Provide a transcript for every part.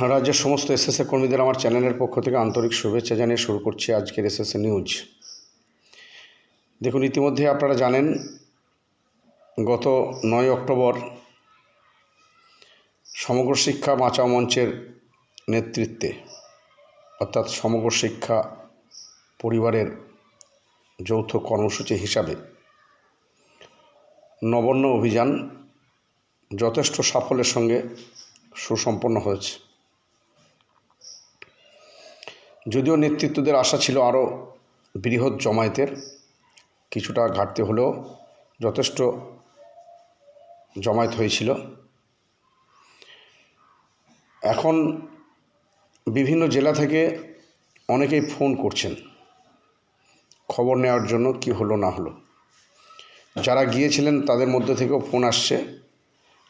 রাজ্যের সমস্ত এসএসএ কর্মীদের আমার চ্যানেলের পক্ষ থেকে আন্তরিক শুভেচ্ছা জানিয়ে শুরু করছি আজকের এসএসএ নিউজ। দেখুন, ইতিমধ্যে আপনারা জানেন, গত নয় অক্টোবর সমগ্র শিক্ষা বাঁচাও মঞ্চের নেতৃত্বে, অর্থাৎ সমগ্র শিক্ষা পরিবারের যৌথ কর্মসূচি হিসাবে নবান্ন অভিযান যথেষ্ট সাফল্যের সঙ্গে সুসম্পন্ন হয়েছে। যদিও নেতৃত্বদের আশা ছিল আরও বৃহৎ জমায়েতের, কিছুটা ঘাটতি হলেও যথেষ্ট জমায়েত হয়েছিল। এখন বিভিন্ন জেলা থেকে অনেকেই ফোন করছেন, খবর নেওয়ার জন্য কি হলো না হলো। যারা গিয়েছিলেন তাদের মধ্যে থেকেও ফোন আসছে।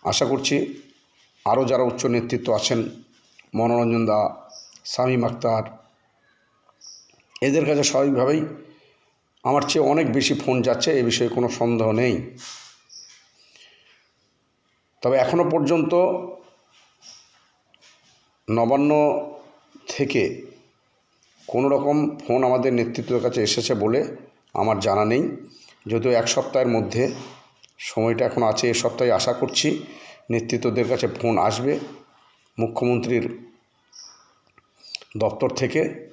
আশা করছি আরও যারা উচ্চ নেতৃত্ব আছেন, মনোরঞ্জন দা শামীম আক্তার এদের কাছে স্বাভাবিকভাবেই আমার চেয়ে অনেক বেশি ফোন যাচ্ছে, এ বিষয়ে কোনো সন্দেহ নেই। তবে এখনও পর্যন্ত নবান্ন থেকে কোনো রকম ফোন আমাদের নেতৃত্বের কাছে এসেছে বলে আমার জানা নেই। যদিও এক সপ্তাহের মধ্যে সময়টা এখন আছে, এ সপ্তাহে আশা করছি নেতৃত্বদের কাছে ফোন আসবে। মুখ্যমন্ত্রীর দপ্তর থেকে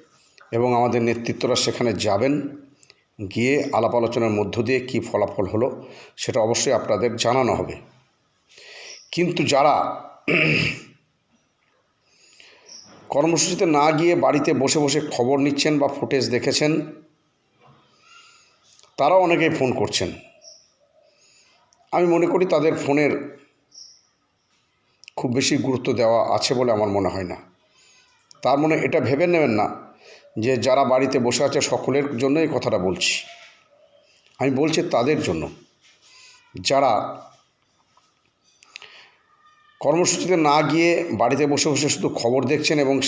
এবং আমাদের নেতৃত্বরা সেখানে যাবেন। গিয়ে আলাপ আলোচনার মধ্য দিয়ে কী ফলাফল হলো, সেটা অবশ্যই আপনাদের জানানো হবে। কিন্তু যারা কর্মসূচিতে না গিয়ে বাড়িতে বসে বসে খবর নিচ্ছেন বা ফুটেজ দেখেছেন, তারাও অনেকেই ফোন করছেন। আমি মনে করি তাদের ফোনের খুব বেশি গুরুত্ব দেওয়া আছে বলে আমার মনে হয় না। তার মনে এটা ভেবে নেবেন না যে যারা বাড়িতে বসে আছে সকলের জন্য এই কথাটা বলছি। আমি বলছি তাদের জন্য। যারা কর্মসূচিতে না গিয়ে বাড়িতে বসে বসে শুধু খবর দেখছেন এবং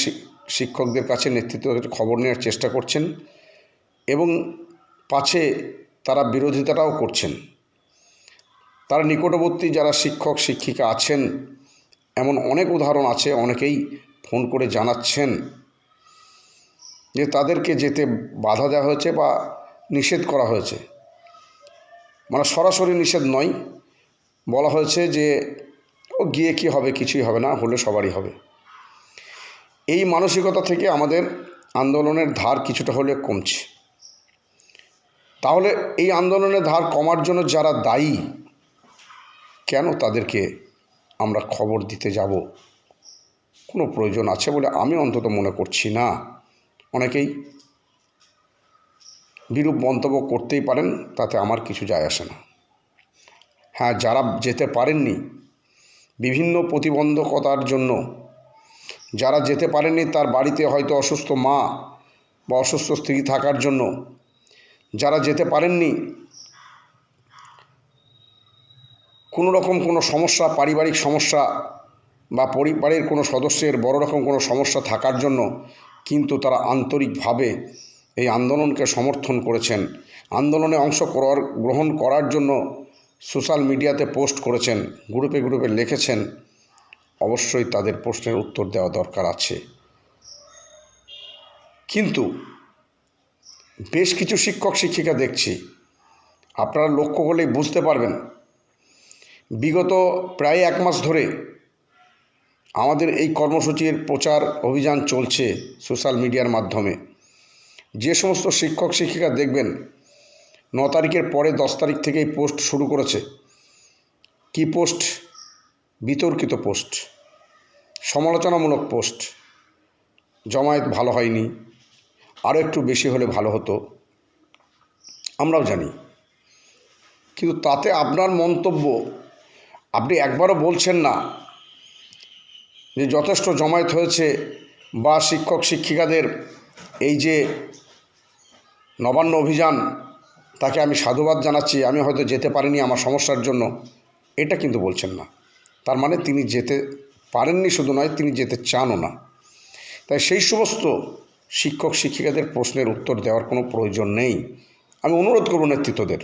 শিক্ষকদের কাছে নেতৃত্বের খবর নেওয়ার চেষ্টা করছেন এবং পাছে তারা বিরোধিতাটাও করছেন। তার নিকটবর্তী যারা শিক্ষক, শিক্ষিকা আছেন, এমন অনেক উদাহরণ আছে, অনেকেই ফোন করে জানাচ্ছেন। যে তাদেরকে যেতে বাধা দেওয়া হয়েছে বা নিষেধ করা হয়েছে। মানে সরাসরি নিষেধ নয়। বলা হয়েছে যে, ও গিয়ে কি হবে, কিছুই হবে না, হলে সবারই হবে। এই মানসিকতা থেকে আমাদের আন্দোলনের ধার কিছুটা হলে কমছে। তাহলে এই আন্দোলনের ধার কমার জন্য যারা দায়ী, কেন তাদেরকে আমরা খবর দিতে যাব? কোনো প্রয়োজন আছে বলে আমি অন্তত মনে করছি না। অনেকেই বিরূপ মন্তব্য করতেই পারেন, তাতে আমার কিছু যায় আসে না। হ্যাঁ যারা যেতে পারেননি, বিভিন্ন প্রতিবন্ধকতার জন্য, যারা যেতে পারেননি তার বাড়িতে হয়তো অসুস্থ মা বা অসুস্থ স্ত্রী থাকার জন্য, যারা যেতে পারেননি, কোনো রকম কোনো সমস্যা, পারিবারিক সমস্যা বা পরিবারের কোনো সদস্যের বড় রকম কোনো সমস্যা থাকার জন্য কিন্তু তারা আন্তরিকভাবে এই আন্দোলনকে সমর্থন করেছেন। আন্দোলনে অংশ করার, গ্রহণ করার জন্য সোশ্যাল মিডিয়াতে পোস্ট করেছেন, গ্রুপে গ্রুপে লিখেছেন। অবশ্যই তাদের প্রশ্নের উত্তর দেওয়া দরকার আছে। কিন্তু বেশ কিছু শিক্ষক, শিক্ষিকা দেখছি। আপনারা লক্ষ্য করলেই বুঝতে পারবেন। বিগত প্রায় এক মাস ধরে আমাদের এই কর্মসূচির প্রচার অভিযান চলছে সোশ্যাল মিডিয়ার মাধ্যমে। যে সমস্ত শিক্ষক শিক্ষিকা দেখবেন, ন তারিখের পরে দশ তারিখ থেকেই পোস্ট শুরু করেছে। কি পোস্ট? বিতর্কিত পোস্ট। সমালোচনামূলক পোস্ট। জমায়েত ভালো হয়নি। আরও একটু বেশি হলে ভালো হতো। আমরাও জানি। কিন্তু তাতে আপনার মন্তব্য, আপনি একবারও বলছেন না যে যথেষ্ট জমায়েত হয়েছে বা শিক্ষক শিক্ষিকাদের এই যে নবান্ন অভিযান, তাকে আমি সাধুবাদ জানাচ্ছি, আমি হয়তো যেতে পারিনি আমার সমস্যার জন্য। এটা কিন্তু বলছেন না। তার মানে তিনি যেতে পারেননি শুধু নয়, তিনি যেতে চানও না। তাই সেই সমস্ত শিক্ষক শিক্ষিকাদের প্রশ্নের উত্তর দেওয়ার কোনো প্রয়োজন নেই। আমি অনুরোধ করব নেতৃত্বদের,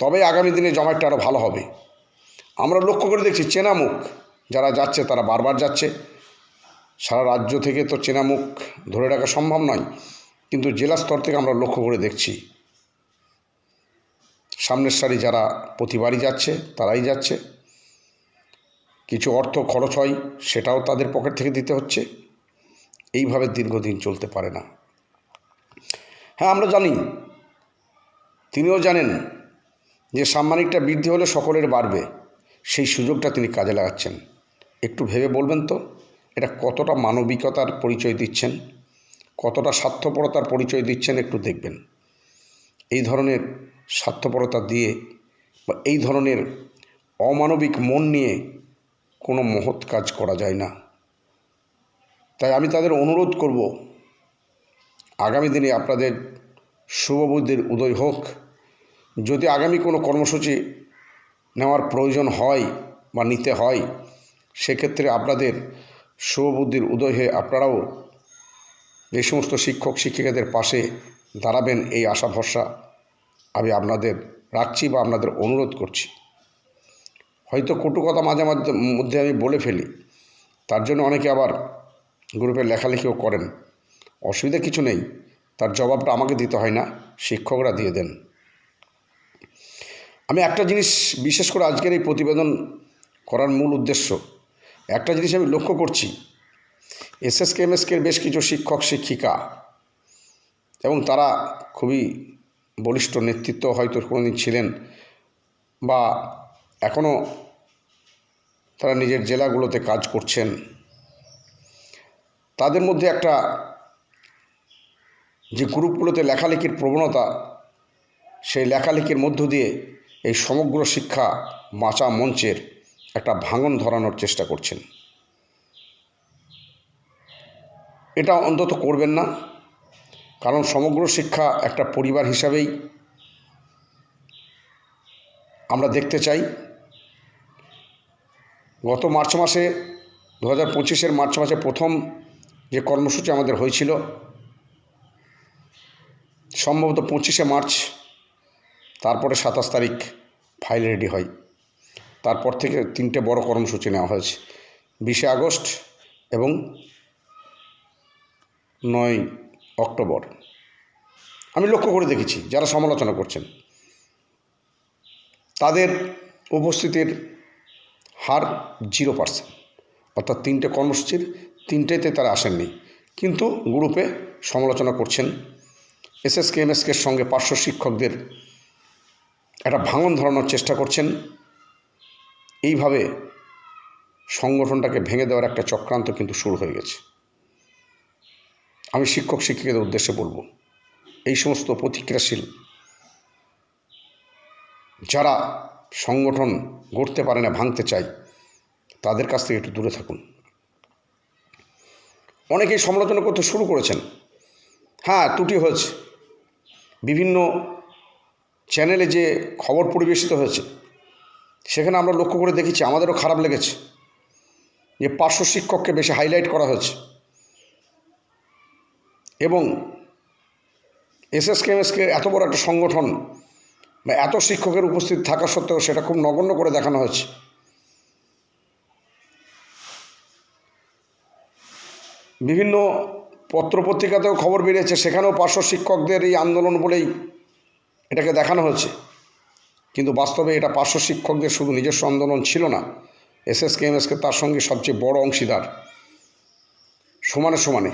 তবে আগামী দিনে জমায়েতটা আরও ভালো হবে। আমরা লক্ষ্য করে দেখছি চেনা মুখ যারা যাচ্ছে তারা বারবার যাচ্ছে। সারা রাজ্য থেকে তো চেনা মুখ ধরে রাখা সম্ভব নয়, কিন্তু জেলা স্তর থেকে আমরা লক্ষ্য করে দেখছি। সামনের সারি যারা প্রতিবারই যাচ্ছে, তারাই যাচ্ছে। কিছু অর্থ খরচ হয়, সেটাও তাদের পকেট থেকে দিতে হচ্ছে। এইভাবে দীর্ঘদিন চলতে পারে না। হ্যাঁ আমরা জানি, তিনিও জানেন যে সাম্মানিকটা বৃদ্ধি হলে সকলের বাড়বে। সেই সুযোগটা তিনি কাজে লাগাচ্ছেন। একটু ভেবে বলবেন তো? এটা কতটা মানবিকতার পরিচয় দিচ্ছেন? কতটা স্বার্থপরতার পরিচয় দিচ্ছেন একটু দেখবেন। এই ধরনের স্বার্থপরতা দিয়ে বা এই ধরনের অমানবিক মন নিয়ে কোনো মহৎ কাজ করা যায় না। তাই আমি তাদের অনুরোধ করব, আগামী দিনে আপনাদের শুভবুদ্ধির উদয় হোক। যদি আগামী কোনো কর্মসূচি নেওয়ার প্রয়োজন হয় বা নিতে হয় সেক্ষেত্রে আপনাদের শুভবুদ্ধির উদয় হয়ে আপনারাও যে সমস্ত শিক্ষক, শিক্ষিকাদের পাশে দাঁড়াবেন এই আশা ভরসা আমি আপনাদের রাখছি বা আপনাদের অনুরোধ করছি। হয়তো কটু কথা মাঝে মাঝে, মধ্যে আমি বলে ফেলি, তার জন্য অনেকে আবার গ্রুপে লেখালেখিও করেন। অসুবিধা কিছু নেই, তার জবাবটা আমাকে দিতে হয় না, শিক্ষকরা দিয়ে দেন। আমি একটা জিনিস বিশেষ করে আজকের এই প্রতিবেদন করার মূল উদ্দেশ্য একটা জিনিস আমি লক্ষ্য করছি, এসএসকে এমএসকের বেশ কিছু শিক্ষক, শিক্ষিকা এবং তারা খুবই বলিষ্ঠ নেতৃত্ব হয়তো কোনোদিন ছিলেন বা এখনও তারা নিজের জেলাগুলোতে কাজ করছেন। তাদের মধ্যে একটা যে গ্রুপগুলোতে লেখালেখির প্রবণতা, সেই লেখালেখির মধ্য দিয়ে এই সমগ্র শিক্ষা বাঁচা মঞ্চের একটা ভাঙন ধরানোর চেষ্টা করছেন। এটা অন্তত করবেন না, কারণ সমগ্র শিক্ষা একটা পরিবার হিসাবেই আমরা দেখতে চাই। গত মার্চ মাসে দু হাজার পঁচিশের মার্চ মাসে প্রথম যে কর্মসূচি আমাদের হয়েছিল, সম্ভবত পঁচিশে মার্চ, তারপরে সাতাশ তারিখ ফাইল রেডি হয়। তারপর থেকে তিনটে বড় কর্মসূচি নেওয়া হয়েছে। বিশে আগস্ট এবং নয় অক্টোবর। আমি লক্ষ্য করে দেখেছি, যারা সমালোচনা করছেন, তাদের উপস্থিতির হার জিরো পার্সেন্ট। অর্থাৎ তিনটে কর্মসূচির তিনটেতে তারা আসেননি। কিন্তু গ্রুপে সমালোচনা করছেন এসএসকে এমএসকের সঙ্গে পার্শ্ব শিক্ষকদের একটা ভাঙন ধরানোর চেষ্টা করছেন এইভাবে সংগঠনটাকে ভেঙে দেওয়ার একটা চক্রান্ত কিন্তু শুরু হয়ে গেছে। আমি শিক্ষক শিক্ষিকাদের উদ্দেশ্যে বলব, এই সমস্ত প্রতিক্রিয়াশীল যারা সংগঠন গড়তে পারে না, ভাঙতে চাই তাদের কাছ থেকে একটু দূরে থাকুন। অনেকেই সমালোচনা করতে শুরু করেছেন হ্যাঁ ত্রুটি হয়েছে। বিভিন্ন চ্যানেলে যে খবর পরিবেশিত হয়েছে সেখানে আমরা লক্ষ্য করে দেখেছি, আমাদেরও খারাপ লেগেছে যে পার্শ্ব শিক্ষককে বেশি হাইলাইট করা হয়েছে। এবং এসএসকে এমএসকে এত বড় একটা সংগঠন বা এত শিক্ষকের উপস্থিত থাকা সত্ত্বেও সেটা খুব নগণ্য করে দেখানো হয়েছে। বিভিন্ন পত্রপত্রিকাতেও খবর বেরিয়েছে, সেখানেও পার্শ্ব শিক্ষকদের এই আন্দোলন বলেই এটাকে দেখানো হয়েছে। কিন্তু বাস্তবে এটা পার্শ্ব শিক্ষকদের শুধু নিজস্ব আন্দোলন ছিল না এসএসকে এমএসকে তার সঙ্গে সবচেয়ে বড় অংশীদার। সমানে সমানে।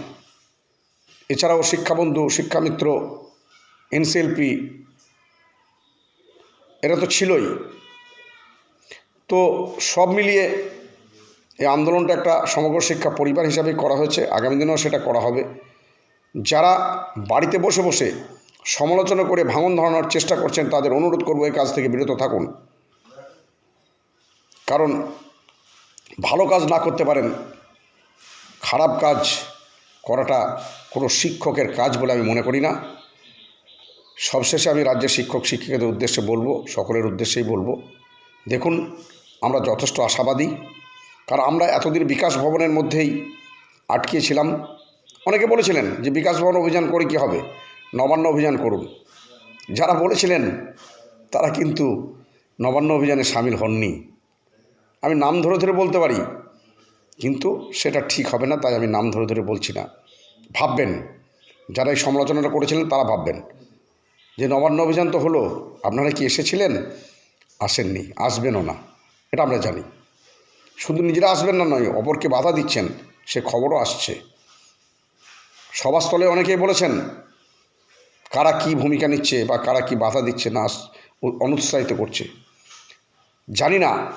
এছাড়াও শিক্ষাবন্ধু, শিক্ষামিত্র, এনসিএলপি, এরা তো ছিলই। তো সব মিলিয়ে এই আন্দোলনটা একটা সমগ্র শিক্ষা পরিবার হিসাবে করা হয়েছে, আগামী দিনেও সেটা করা হবে। যারা বাড়িতে বসে বসে সমালোচনা করে ভাঙন ধরানোর চেষ্টা করছেন, তাদের অনুরোধ করব এই কাজ থেকে বিরত থাকুন। কারণ ভালো কাজ না করতে পারেন, খারাপ কাজ করাটা কোনো শিক্ষকের কাজ বলে আমি মনে করি না। সবশেষে আমি রাজ্যের শিক্ষক শিক্ষিকাদের উদ্দেশ্যে বলব, সকলের উদ্দেশ্যেই বলব, দেখুন আমরা যথেষ্ট আশাবাদী, কারণ আমরা এতদিন বিকাশ ভবনের মধ্যেই আটকিয়েছিলাম। অনেকে বলেছিলেন যে বিকাশ ভবন অভিযান করে কি হবে? নবান্ন অভিযান করুন। যারা বলেছিলেন, তারা কিন্তু নবান্ন অভিযানে সামিল হননি। আমি নাম ধরে ধরে বলতে পারি, কিন্তু সেটা ঠিক হবে না, তাই আমি নাম ধরে ধরে বলছি না। ভাববেন, যারা এই সমালোচনাটা করেছিলেন, তারা ভাববেন যে নবান্ন অভিযান তো হলো, আপনারা কি এসেছিলেন? আসেননি, আসবেনও না, এটা আমরা জানি। শুধু নিজেরা আসবেন না নয়, অপরকে বাধা দিচ্ছেন, সে খবরও আসছে। সভাস্থলে অনেকেই বলেছেন কারা কি ভূমিকা নিচ্ছে বা কারা কি বাধা দিচ্ছে না অনুৎসাহিত করছে। জানি না।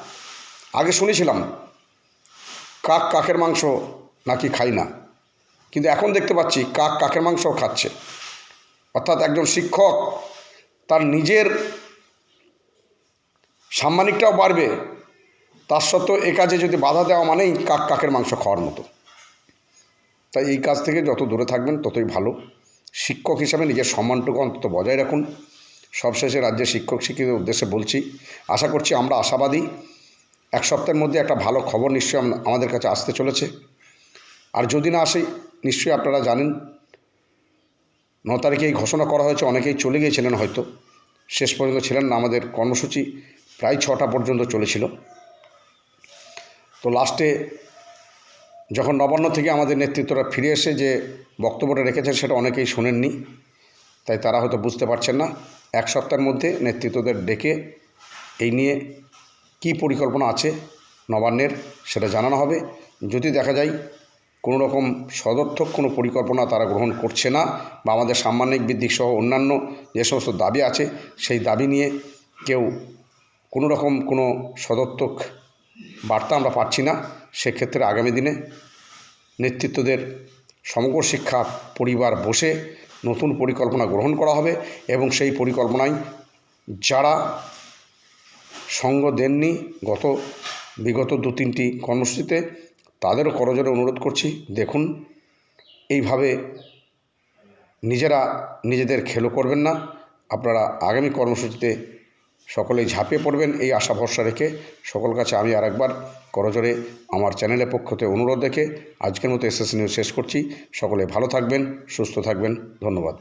আগে শুনেছিলাম, কাক কাকের মাংস নাকি খাই না। কিন্তু এখন দেখতে পাচ্ছি কাক কাকের মাংসও খাচ্ছে। অর্থাৎ একজন শিক্ষক তার নিজের সাম্মানিকটাও বাড়বে, তার সত্ত্বেও এ কাজে যদি বাধা দেওয়া মানেই কাক কাকের মাংস খাওয়ার মতো। তাই এই কাজ থেকে যত দূরে থাকবেন ততই ভালো। শিক্ষক হিসাবে নিজের সম্মানটুকু অন্তত বজায় রাখুন। সবশেষে রাজ্যের শিক্ষক শিক্ষিতের উদ্দেশ্যে বলছি, আশা করছি আমরা আশাবাদী। এক সপ্তাহের মধ্যে একটা ভালো খবর নিশ্চয়ই আমাদের কাছে আসতে চলেছে। আর যদি না আসে, নিশ্চয়ই আপনারা জানেন, ন তারিখে এই ঘোষণা করা হয়েছে, অনেকেই চলে গিয়েছিলেন হয়তো। শেষ পর্যন্ত ছিলেন না, আমাদের কর্মসূচি প্রায় ছটা পর্যন্ত চলেছিল। তো লাস্টে যখন নবান্ন থেকে আমাদের নেতৃত্বরা ফিরে এসে যে বক্তব্যটা রেখেছেন, সেটা অনেকেই শোনেননি। তাই তারা হয়তো বুঝতে পারছেন না। এক সপ্তাহের মধ্যে নেতৃত্বদের ডেকে এই নিয়ে কি পরিকল্পনা আছে নবান্নের, সেটা জানানো হবে। যদি দেখা যায় কোনো রকম সদর্থক কোনো পরিকল্পনা তারা গ্রহণ করছে না, বা আমাদের সাম্মানিক বৃদ্ধি সহ অন্যান্য যে সমস্ত দাবি আছে, সেই দাবি নিয়ে কেউ কোনো রকম কোনো সদর্থক বার্তা আমরা পাচ্ছি না। সেক্ষেত্রে আগামী দিনে নেতৃত্বদের সমগ্র শিক্ষা পরিবার বসে নতুন পরিকল্পনা গ্রহণ করা হবে এবং সেই পরিকল্পনায় যারা সঙ্গ দেননি গত বিগত দু তিনটি কর্মসূচিতে, তাদেরও করজোরে অনুরোধ করছি, দেখুন, এইভাবে নিজেরা নিজেদের খেলো করবেন না। আপনারা আগামী কর্মসূচিতে সকলেই ঝাঁপিয়ে পড়বেন এই আশা ভরসা রেখে। সকল কাছে আমি আরেকবার করজোরে আমার চ্যানেলের পক্ষতে অনুরোধ রেখে আজকের মতো এসএস নিউজ শেষ করছি। সকলে ভালো থাকবেন, সুস্থ থাকবেন। ধন্যবাদ।